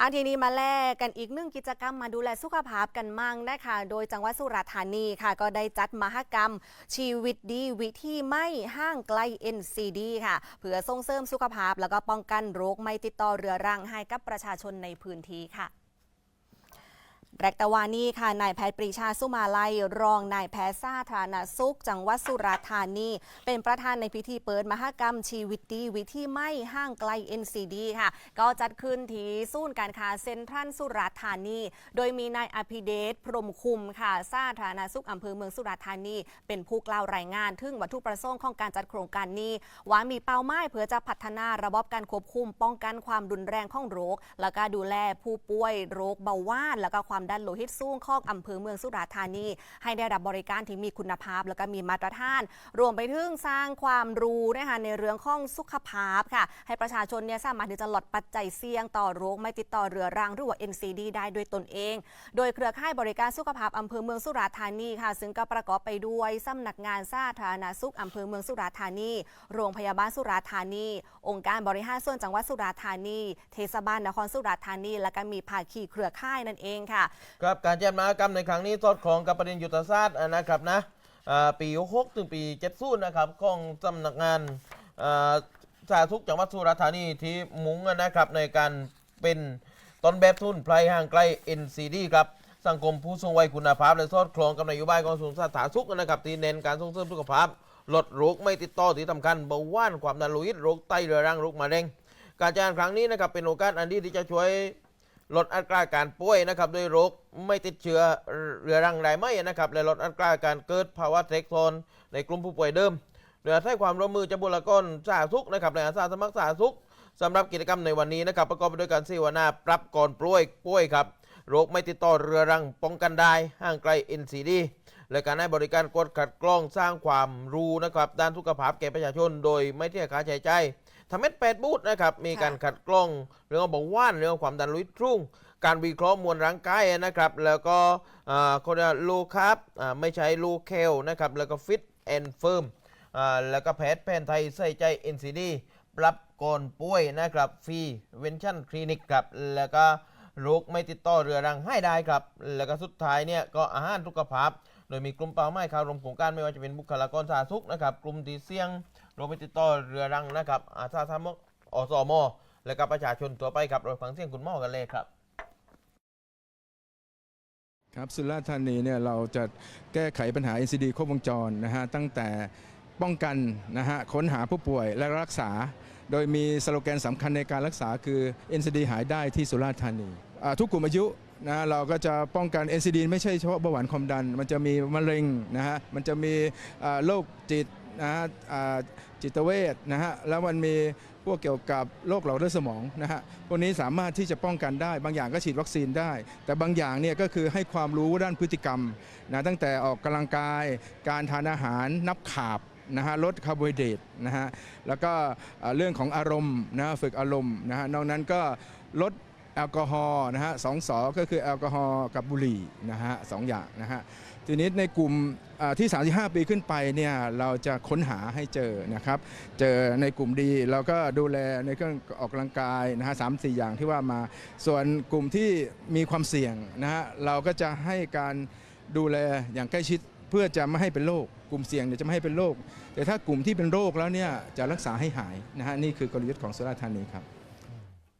อาทีนี้มาแลกกันอีกหนึ่งกิจกรรมมาดูแลสุขภาพกันมั่งนะคะโดยจังหวัดสุราษฎร์ธานีค่ะ ก็ได้จัดมหกรรม ชีวิตดีวิธีไม่ห่างไกล NCD ค่ะ เพื่อส่งเสริมสุขภาพ แล้วก็ป้องกันโรคไม่ติดต่อเรื้อรังให้กับประชาชนในพื้นที่ค่ะ แรกตะวานีค่ะนายแพทย์ปรีชาสุมาลัย รองนายแพทย์สาธารณสุข จังหวัดสุราษฎร์ธานี เป็นประธานในพิธีเปิดมหกรรมชีวิตดีวิธีไม่ห่างไกล NCD ค่ะ ก็จัดขึ้นที่ศูนย์การค้าเซ็นทรัลสุราษฎร์ธานี โดยมีนายอภิเดชพรมคุมค่ะสาธารณสุขอำเภอเมืองสุราษฎร์ธานี เป็นผู้กล่าวรายงาน ถึงวัตถุประสงค์ของการจัดโครงการนี้ ว่ามีเป้าหมายเพื่อจะพัฒนาระบบการควบคุม ป้องกันความรุนแรงของโรค แล้วก็ดูแลผู้ป่วยโรคเบาหวานแล้วก็ความดันโลหิตสูงของอำเภอเมืองสุราษฎร์ธานี ให้ได้รับบริการที่มีคุณภาพ แล้วก็มีมาตรฐาน รวมไปถึงสร้างความรู้นะคะในเรื่องของสุขภาพค่ะ ให้ประชาชนเนี่ยสามารถที่จะลดปัจจัยเสี่ยงต่อโรคไม่ติดต่อเรื้อรังหรือว่า NCD ได้ด้วยตนเอง โดยเครือข่ายบริการสุขภาพอำเภอเมืองสุราษฎร์ธานีค่ะ ซึ่งก็ประกอบไปด้วยสำนักงานสาธารณสุขอำเภอเมืองสุราษฎร์ธานี โรงพยาบาลสุราษฎร์ธานี องค์การบริหารส่วนจังหวัดสุราษฎร์ธานี เทศบาลนครสุราษฎร์ธานี และก็มีภาคีเครือข่ายนั่นเองค่ะครับการแจัดมหกรรมในครั้งนี้สอดคล้องกับประเด็นยุทธศาสตร์นะครับนะปี6ถึงปี70นะครับของสำนักงานสาธารณสุขจังหวัดสุราษฎร์ธานีที่มุ่งนะครับในการเป็นต้นแบบทุนไพรห่างไกล NCD ครับสังคมผู้สูงวัยคุณภาพและสอดคล้องกับนโยบายของกระทรวงสาธารณสุขนะครับที่เน้นการส่งเสริมสุขภาพลดโรคไม่ติดต่อที่สำคัญเบาหวานความดันโลหิตโรคไตเรื้อรังโรคมะเร็งการจัดงานครั้งนี้นะครับเป็นโอกาสอันดีที่จะช่วย ลดอัตราการป่วยนะครับด้วยโรคไม่ติดเชื้อเรื้อรังรายไหมนะครับและลดอัตราการเกิดภาวะเซ็กโซนในกลุ่มผู้ป่วยเดิมโดยอาศัยความร่วมมือจากบุคลากรสาธารณสุขนะครับในอาสาสมัครสาธารณสุขสำหรับกิจกรรมในวันนี้นะครับ ประกอบไปด้วยการเสวนาปรับก่อนป่วยป่วยครับโรคไม่ติดต่อเรื้อรังป้องกันได้ห่างไกล NCD และการให้บริการกดขัดกล้องสร้างความรู้นะครับด้านสุขภาพแก่ประชาชน โดยไม่เสียค่าใช้จ่าย ทำให้แปดบูธนะครับ มีการขัดกล้องเรื่องของเบาหวานเรื่องของความดันโลหิตสูงการวิเคราะห์มวลร่างกายนะครับ แล้วก็อ่าคนโลคาร์บอ่าไม่ใช้โลเคลนะครับ แล้วก็ฟิตแอนด์เฟิร์มแล้วก็แพทย์แผนไทยใส่ใจ NCD ปรับก่อนป่วยนะครับฟรีเวนชั่นคลินิกครับ แล้วก็โรคไม่ติดต่อเรื้อรังให้ได้ครับ แล้วก็สุดท้ายเนี่ยก็อาหารสุขภาพ โดยมีกลุ่มเป้าหมายข่าวรวมโครงการไม่ว่าจะเป็นบุคลากรสาธารณสุขนะครับ กลุ่มที่เสี่ยง โรคไม่ติดต่อเรือรังนะครับอาสาสมัครอสมและก็ประชาชนตัวไปครับเราฟังเสียงคุณหมอกันเลยครับครับสุราษฎร์ธานีเนี่ยเราจะแก้ไขปัญหา NCD ครบวงจรนะฮะตั้งแต่ป้องกันนะฮะค้นหาผู้ป่วยและรักษา โดยมีสโลแกนสำคัญในการรักษาคือ NCD หายได้ที่สุราษฎร์ธานีทุกกลุ่มอายุนะเราก็จะป้องกัน NCD ไม่ใช่เฉพาะเบาหวานความดัน มันจะมีมะเร็งนะฮะมันจะมีโรคจิต นะฮะจิตเวชนะฮะแล้วมันมีพวกเกี่ยวกับโรคหลอดเลือดสมองนะฮะพวกนี้สามารถที่จะป้องกันได้ บางอย่างก็ฉีดวัคซีนได้ แต่บางอย่างเนี่ยก็คือให้ความรู้ด้านพฤติกรรมนะตั้งแต่ออกกำลังกาย การทานอาหารนับขาบนะฮะลดคาร์โบไฮเดรตนะฮะแล้วก็เอ่อเรื่องของอารมณ์นะฮะฝึกอารมณ์นะฮะนอกนั้นก็ลดแอลกอฮอล์นะฮะสองสอก็คือแอลกอฮอล์กับบุหรี่นะฮะสองอย่างนะฮะ ทีนี้ในกลุ่มอ่าที่ 35 ปีขึ้นไปเนี่ยเราจะค้นหาให้เจอนะครับ เจอในกลุ่มดีเราก็ดูแลในเครื่องออกกำลังกายนะฮะสามสี่อย่างที่ว่ามา ส่วนกลุ่มที่มีความเสี่ยงนะฮะเราก็จะให้การดูแลอย่างใกล้ชิดเพื่อจะไม่ให้เป็นโรคกลุ่มเสี่ยงเนี่ยจะไม่ให้เป็นโรคแต่ถ้ากลุ่มที่เป็นโรคแล้วเนี่ยจะรักษาให้หายนะฮะนี่คือกลยุทธ์ของสุราษฎร์ธานีครับ